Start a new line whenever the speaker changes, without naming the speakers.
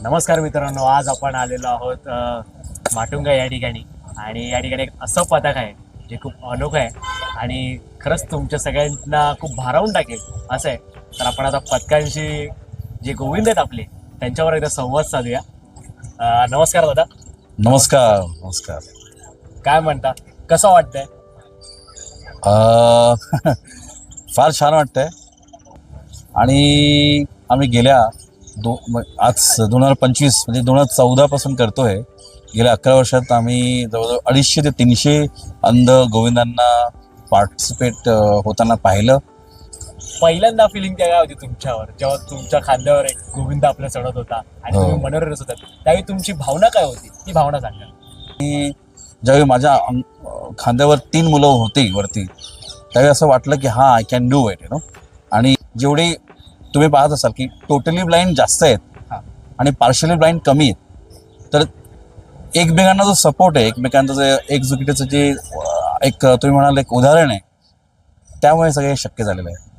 नमस्कार मित्रांनो आज आपण आलेलो आहोत माटुंगा या ठिकाणी. आणि या ठिकाणी एक असं पथक आहे जे खूप अनोखं आहे. आणि खरंच तुमच्या सगळ्यांना खूप भारावून टाकेल असं आहे. तर आपण आता पथकांशी जे गोविंद आहेत आपले त्यांच्यावर एकदा संवाद साधूया. नमस्कार दादा.
नमस्कार नमस्कार.
काय म्हणता? कसं वाटतंय?
फार छान वाटतंय. आणि आम्ही गेल्या दो म- आज दोन हजार पंचवीस म्हणजे दोन हजार चौदापासून करतोय. गेल्या अकरा वर्षात आम्ही जवळजवळ अडीचशे ते तीनशे अंध गोविंदांना पार्टिसिपेट होताना पाहिलं.
पहिल्यांदा फिलिंग काय होती तुमच्यावर जेव्हा तुमच्या खांद्यावर एक गोविंद आपल्या चढत होता आणि
हो.
तुम्ही मनोरंजन होतात त्यावेळी तुमची भावना काय होती? ती भावना सांगा.
आणि ज्यावेळी माझ्या खांद्यावर तीन मुलं होती वरती त्यावेळी असं वाटलं की हा I can do it you know आणि जेवढे तुम्ही पाहत असाल की टोटली ब्लाइंड जास्त आहेत
हा.
आणि पार्शली ब्लाइंड कमी आहेत तर एकमेकांना जो सपोर्ट आहे एकमेकांचं जे एकजुटीचं जे एक तुम्ही म्हणाल एक उदाहरण आहे त्यामुळे सगळे शक्य झालेलं आहे